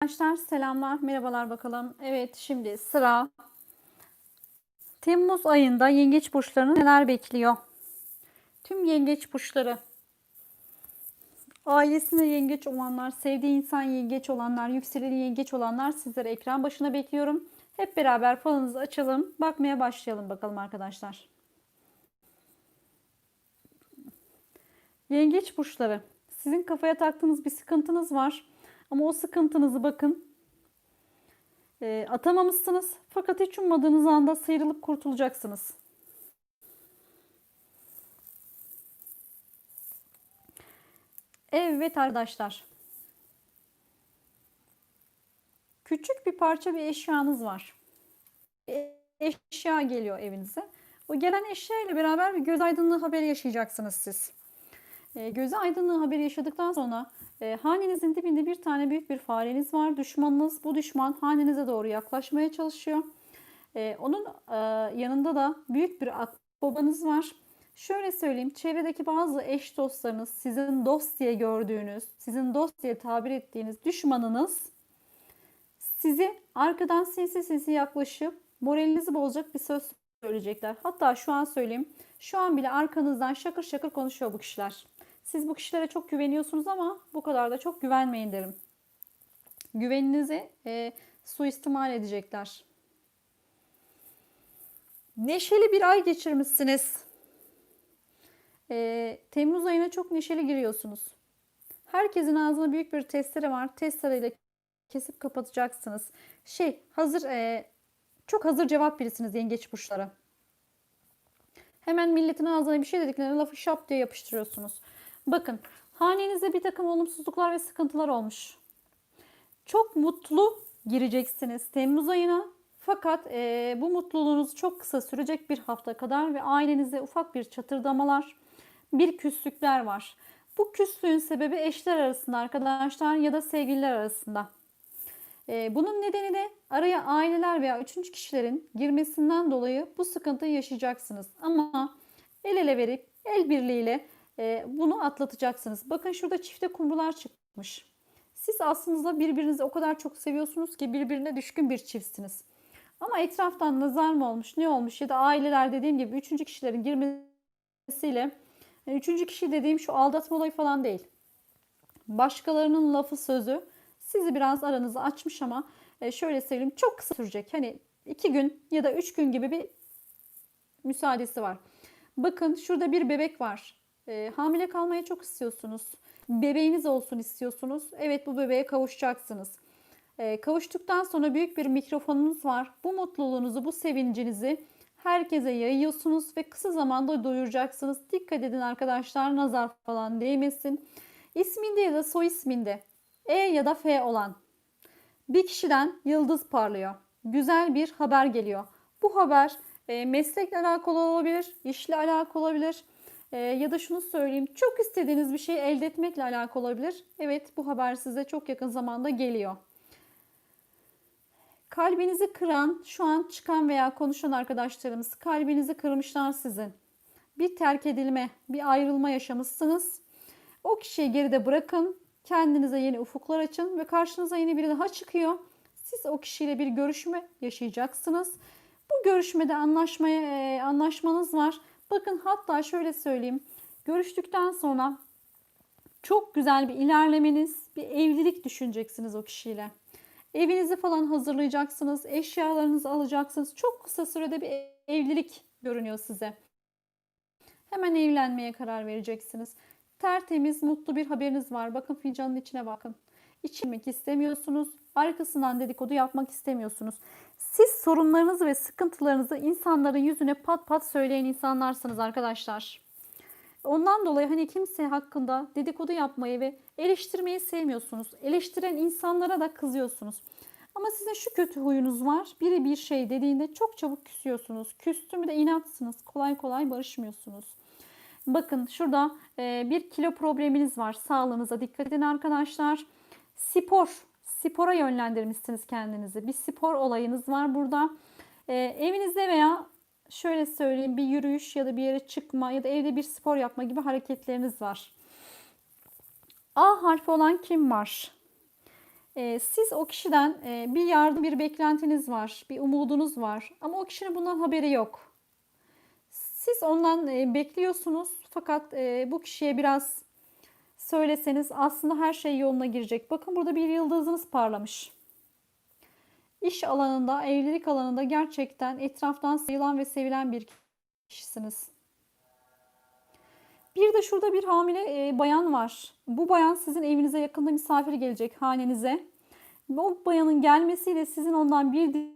Arkadaşlar selamlar, merhabalar bakalım. Evet şimdi sıra Temmuz ayında yengeç burçlarını neler bekliyor? Tüm yengeç burçları. Ailesinde yengeç olanlar, sevdiği insan yengeç olanlar, yükseleni yengeç olanlar sizlere ekran başına bekliyorum. Hep beraber falınızı açalım. Bakmaya başlayalım bakalım arkadaşlar. Yengeç burçları. Sizin kafaya taktığınız bir sıkıntınız var. Ama o sıkıntınızı bakın e, atamamışsınız. Fakat hiç ummadığınız anda sıyrılıp kurtulacaksınız. Evet arkadaşlar. Küçük bir parça bir eşyanız var. Eşya geliyor evinize. O gelen eşya ile beraber bir göz aydınlığı haberi yaşayacaksınız siz. E, göz aydınlığı haberi yaşadıktan sonra e, hanenizin dibinde bir tane büyük bir fareniz var. Düşmanınız. Bu düşman hanenize doğru yaklaşmaya çalışıyor. E, onun e, yanında da büyük bir akbabanız var. Şöyle söyleyeyim, çevredeki bazı eş dostlarınız, sizin dost diye gördüğünüz, sizin dost diye tabir ettiğiniz düşmanınız sizi arkadan sinsi sinsi yaklaşıp moralinizi bozacak bir söz söyleyecekler. Hatta şu an söyleyeyim, şu an bile arkanızdan şakır şakır konuşuyor bu kişiler. Siz bu kişilere çok güveniyorsunuz ama bu kadar da çok güvenmeyin derim. Güveninizi e, suistimal edecekler. Neşeli bir ay geçirmişsiniz. E, Temmuz ayına çok neşeli giriyorsunuz. Herkesin ağzına büyük bir testere var. Testereyle kesip kapatacaksınız. Şey hazır e, çok hazır cevap birisiniz yengeç burçları. Hemen milletin ağzına bir şey dediklerine lafı şap diye yapıştırıyorsunuz. Bakın hanenizde bir takım olumsuzluklar ve sıkıntılar olmuş. Çok mutlu gireceksiniz Temmuz ayına. Fakat e, bu mutluluğunuz çok kısa sürecek bir hafta kadar ve ailenizde ufak bir çatırdamalar, bir küslükler var. Bu küslüğün sebebi eşler arasında arkadaşlar ya da sevgililer arasında. E, bunun nedeni de araya aileler veya üçüncü kişilerin girmesinden dolayı bu sıkıntıyı yaşayacaksınız. Ama el ele verip el birliğiyle e, bunu atlatacaksınız. Bakın şurada çifte kumrular çıkmış. Siz aslında birbirinizi o kadar çok seviyorsunuz ki birbirine düşkün bir çiftsiniz. Ama etraftan nazar mı olmuş, ne olmuş ya da aileler dediğim gibi üçüncü kişilerin girmesiyle yani üçüncü kişi dediğim şu aldatma olayı falan değil. Başkalarının lafı sözü sizi biraz aranızı açmış ama e, şöyle söyleyeyim çok kısa sürecek. Hani iki gün ya da üç gün gibi bir müsaadesi var. Bakın şurada bir bebek var. E, hamile kalmayı çok istiyorsunuz. Bebeğiniz olsun istiyorsunuz. Evet bu bebeğe kavuşacaksınız. E, kavuştuktan sonra büyük bir mikrofonunuz var. Bu mutluluğunuzu, bu sevincinizi herkese yayıyorsunuz ve kısa zamanda duyuracaksınız. Dikkat edin arkadaşlar nazar falan değmesin. İsminde ya da soy isminde E ya da F olan bir kişiden yıldız parlıyor. Güzel bir haber geliyor. Bu haber e, meslekle alakalı olabilir, işle alakalı olabilir e, ya da şunu söyleyeyim çok istediğiniz bir şeyi elde etmekle alakalı olabilir. Evet bu haber size çok yakın zamanda geliyor. Kalbinizi kıran, şu an çıkan veya konuşan arkadaşlarımız kalbinizi kırmışlar sizin. Bir terk edilme, bir ayrılma yaşamışsınız. O kişiyi geride bırakın. Kendinize yeni ufuklar açın ve karşınıza yeni biri daha çıkıyor. Siz o kişiyle bir görüşme yaşayacaksınız. Bu görüşmede anlaşmaya anlaşmanız var. Bakın hatta şöyle söyleyeyim. Görüştükten sonra çok güzel bir ilerlemeniz, bir evlilik düşüneceksiniz o kişiyle. Evinizi falan hazırlayacaksınız, eşyalarınızı alacaksınız. Çok kısa sürede bir evlilik görünüyor size. Hemen evlenmeye karar vereceksiniz. Tertemiz, mutlu bir haberiniz var. Bakın fincanın içine bakın. İçmek istemiyorsunuz. Arkasından dedikodu yapmak istemiyorsunuz. Siz sorunlarınızı ve sıkıntılarınızı insanların yüzüne pat pat söyleyen insanlarsınız arkadaşlar. Ondan dolayı hani kimse hakkında dedikodu yapmayı ve eleştirmeyi sevmiyorsunuz. Eleştiren insanlara da kızıyorsunuz. Ama sizin şu kötü huyunuz var. Biri bir şey dediğinde çok çabuk küsüyorsunuz. Küstümü de inatsınız. Kolay kolay barışmıyorsunuz. Bakın şurada bir kilo probleminiz var. Sağlığınıza dikkat edin arkadaşlar. Spor. Spora yönlendirmişsiniz kendinizi. Bir spor olayınız var burada. Evinizde veya şöyle söyleyeyim bir yürüyüş ya da bir yere çıkma ya da evde bir spor yapma gibi hareketleriniz var. A harfi olan kim var? Ee, siz o kişiden e, bir yardım, bir beklentiniz var, bir umudunuz var ama o kişinin bundan haberi yok. Siz ondan e, bekliyorsunuz fakat e, bu kişiye biraz söyleseniz aslında her şey yoluna girecek. Bakın burada bir yıldızınız parlamış. İş alanında, evlilik alanında gerçekten etraftan sayılan ve sevilen bir kişisiniz. Bir de şurada bir hamile e, bayan var. Bu bayan sizin evinize yakında misafir gelecek hanenize. O bayanın gelmesiyle sizin ondan bir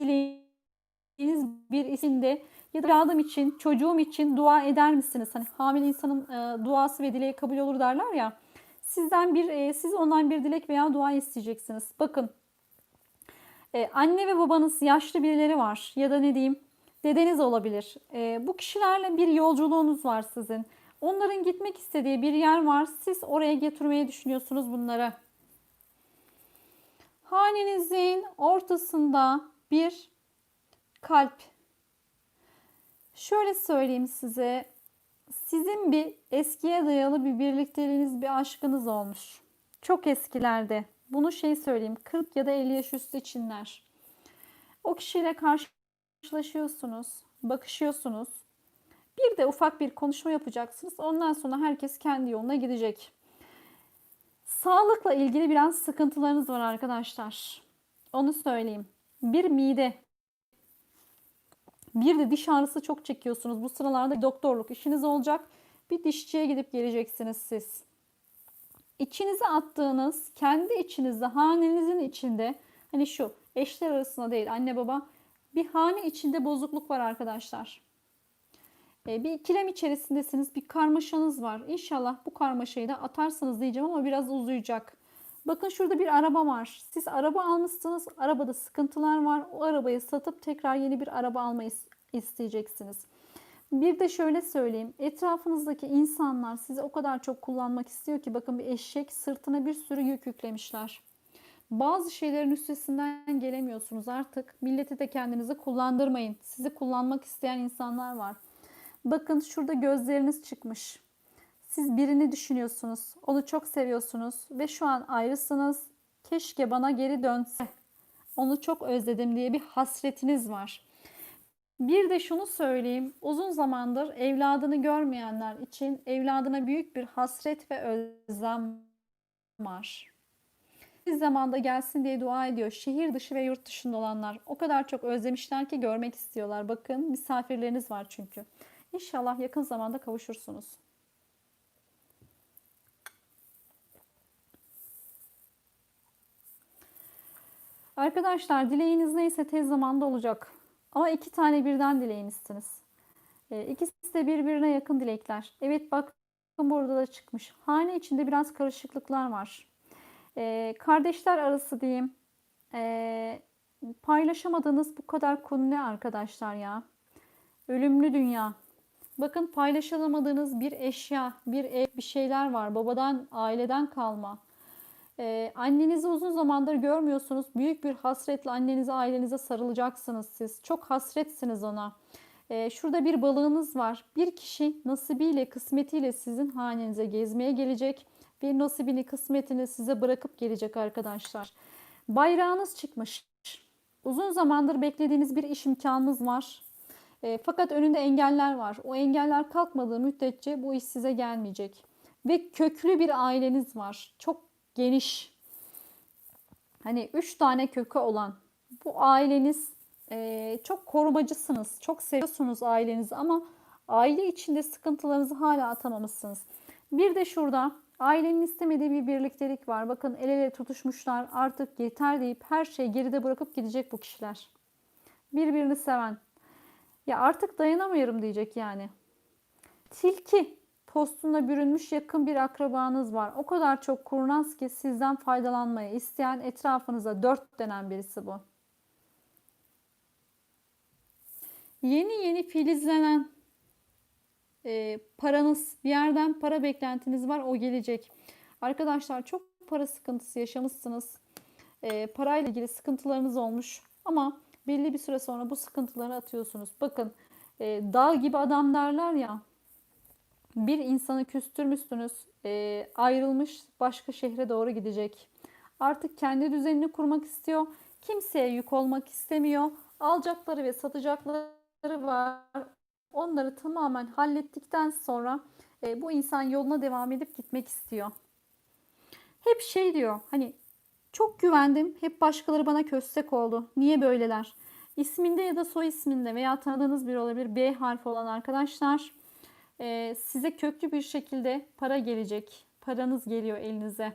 dileğiniz bir isimde ya da yardım için, çocuğum için dua eder misiniz? Hani hamile insanın e, duası ve dileği kabul olur derler ya. Sizden bir, e, siz ondan bir dilek veya dua isteyeceksiniz. Bakın, e, anne ve babanız yaşlı birileri var ya da ne diyeyim, dedeniz olabilir. E, bu kişilerle bir yolculuğunuz var sizin. Onların gitmek istediği bir yer var. Siz oraya getirmeyi düşünüyorsunuz bunları. Hanenizin ortasında bir kalp. Şöyle söyleyeyim size. Sizin bir eskiye dayalı bir birlikteliğiniz, bir aşkınız olmuş. Çok eskilerde. Bunu şey söyleyeyim. 40 ya da 50 yaş üstü içinler. O kişiyle karşılaşıyorsunuz, bakışıyorsunuz. Bir de ufak bir konuşma yapacaksınız. Ondan sonra herkes kendi yoluna gidecek. Sağlıkla ilgili biraz sıkıntılarınız var arkadaşlar. Onu söyleyeyim. Bir mide, bir de diş ağrısı çok çekiyorsunuz. Bu sıralarda doktorluk işiniz olacak. Bir dişçiye gidip geleceksiniz siz. İçinize attığınız, kendi içinizde, hanenizin içinde, hani şu eşler arasında değil anne baba, bir hane içinde bozukluk var arkadaşlar. Ee, bir ikilem içerisindesiniz, bir karmaşanız var. İnşallah bu karmaşayı da atarsınız diyeceğim ama biraz uzayacak. Bakın şurada bir araba var. Siz araba almışsınız. Arabada sıkıntılar var. O arabayı satıp tekrar yeni bir araba almayı isteyeceksiniz. Bir de şöyle söyleyeyim. Etrafınızdaki insanlar sizi o kadar çok kullanmak istiyor ki bakın bir eşek sırtına bir sürü yük yüklemişler. Bazı şeylerin üstesinden gelemiyorsunuz artık. Milleti de kendinizi kullandırmayın. Sizi kullanmak isteyen insanlar var. Bakın şurada gözleriniz çıkmış. Siz birini düşünüyorsunuz. Onu çok seviyorsunuz ve şu an ayrısınız. Keşke bana geri dönse. Onu çok özledim diye bir hasretiniz var. Bir de şunu söyleyeyim. Uzun zamandır evladını görmeyenler için evladına büyük bir hasret ve özlem var. Bir zamanda gelsin diye dua ediyor. Şehir dışı ve yurt dışında olanlar o kadar çok özlemişler ki görmek istiyorlar. Bakın misafirleriniz var çünkü. İnşallah yakın zamanda kavuşursunuz. Arkadaşlar dileğiniz neyse tez zamanda olacak. Ama iki tane birden dileğinizsiniz. E, ikisi de birbirine yakın dilekler. Evet bakın burada da çıkmış. Hane içinde biraz karışıklıklar var. E, kardeşler arası diyeyim. E, paylaşamadığınız bu kadar konu ne arkadaşlar ya? Ölümlü dünya. Bakın paylaşamadığınız bir eşya, bir ev, bir şeyler var. Babadan, aileden kalma. Ee, annenizi uzun zamandır görmüyorsunuz. Büyük bir hasretle annenize, ailenize sarılacaksınız siz. Çok hasretsiniz ona. Ee, şurada bir balığınız var. Bir kişi nasibiyle, kısmetiyle sizin hanenize gezmeye gelecek. Bir nasibini, kısmetini size bırakıp gelecek arkadaşlar. Bayrağınız çıkmış. Uzun zamandır beklediğiniz bir iş imkanınız var. E, fakat önünde engeller var. O engeller kalkmadığı müddetçe bu iş size gelmeyecek. Ve köklü bir aileniz var. Çok geniş. Hani üç tane kökü olan bu aileniz e, çok korumacısınız. Çok seviyorsunuz ailenizi ama aile içinde sıkıntılarınızı hala atamamışsınız. Bir de şurada ailenin istemediği bir birliktelik var. Bakın el ele tutuşmuşlar artık yeter deyip her şeyi geride bırakıp gidecek bu kişiler. Birbirini seven, ya artık dayanamıyorum diyecek yani. Tilki postuna bürünmüş yakın bir akrabanız var. O kadar çok kurnaz ki sizden faydalanmayı isteyen etrafınıza dört denen birisi bu. Yeni yeni filizlenen e, paranız, bir yerden para beklentiniz var o gelecek. Arkadaşlar çok para sıkıntısı yaşamışsınız. E, parayla ilgili sıkıntılarınız olmuş ama belli bir süre sonra bu sıkıntıları atıyorsunuz. Bakın e, dağ gibi adam derler ya bir insanı küstürmüşsünüz e, ayrılmış başka şehre doğru gidecek. Artık kendi düzenini kurmak istiyor. Kimseye yük olmak istemiyor. Alacakları ve satacakları var. Onları tamamen hallettikten sonra e, bu insan yoluna devam edip gitmek istiyor. Hep şey diyor hani çok güvendim. Hep başkaları bana köstek oldu. Niye böyleler? İsminde ya da soy isminde veya tanıdığınız biri olabilir. B harfi olan arkadaşlar e, size köklü bir şekilde para gelecek. Paranız geliyor elinize.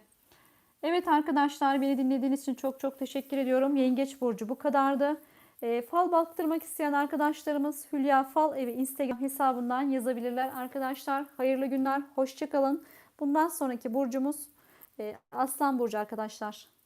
Evet arkadaşlar beni dinlediğiniz için çok çok teşekkür ediyorum. Yengeç Burcu bu kadardı. E, fal baktırmak isteyen arkadaşlarımız Hülya Fal Evi Instagram hesabından yazabilirler. Arkadaşlar hayırlı günler, hoşçakalın. Bundan sonraki burcumuz e, Aslan Burcu arkadaşlar.